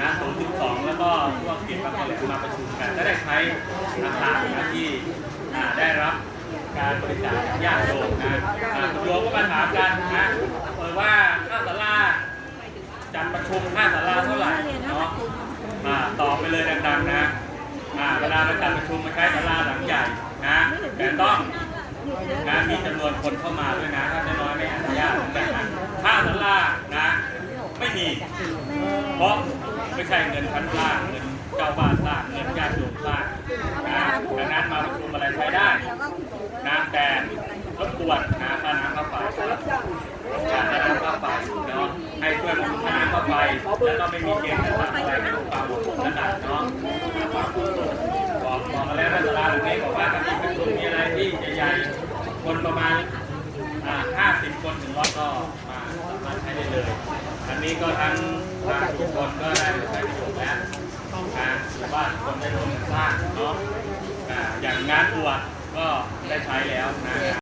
นะ012 แล้วก็พวกเขตบางคนแหลมมาประชุมกันก็ได้ใช้อาคารนะที่ได้รับการบริจาคจากญาติโยมนะอ่าคุณโยมก็มาถามกันนะเปิดว่าค่าศาลาจัดประชุมค่าศาลาเท่าไหร่เนาะอ่าตอบไปเลยดังๆนะอ่าเวลาเราจัดประชุมมาใช้ศาลาหลังใหญ่นะแต่ต้องนะมีจำนวนคนเข้ามาด้วยนะถ้าน้อยไม่อนุญาตแบบนั้นค่าศาลานะ ไม่มีเพราะ ไม่ใช่เงินชั้นสร้างเงินเจ้าบ้านสร้างเงินญาติโยมสร้างนะดังนั้นมาประชุมอะไรใช้ได้นะแต่รบกวนนะค่าน้ำค่าไฟค่าน้ำค่าไฟเนาะให้ช่วยมาค่าน้ำค่าไฟแล้วก็ไม่มีเกณฑ์จะสั่งอะไรไม่ต้องปรับปรุงขนาดเนาะบอกบอกมาแล้วนะสาราหลังนี้บอกว่าถ้ามีประชุมมีอะไรที่ใหญ่ๆคนประมาณอ่า50คนถึงร้อยก็มามาใช้ได้เลย นี้ก็ทั้งทางทุกคนก็ได้ใช้ประโยชน์แล้วนะหรือว่านคนได้ร่วมกันสร้างเนาะอ่าอย่างงานบวชก็ได้ใช้แล้วนะ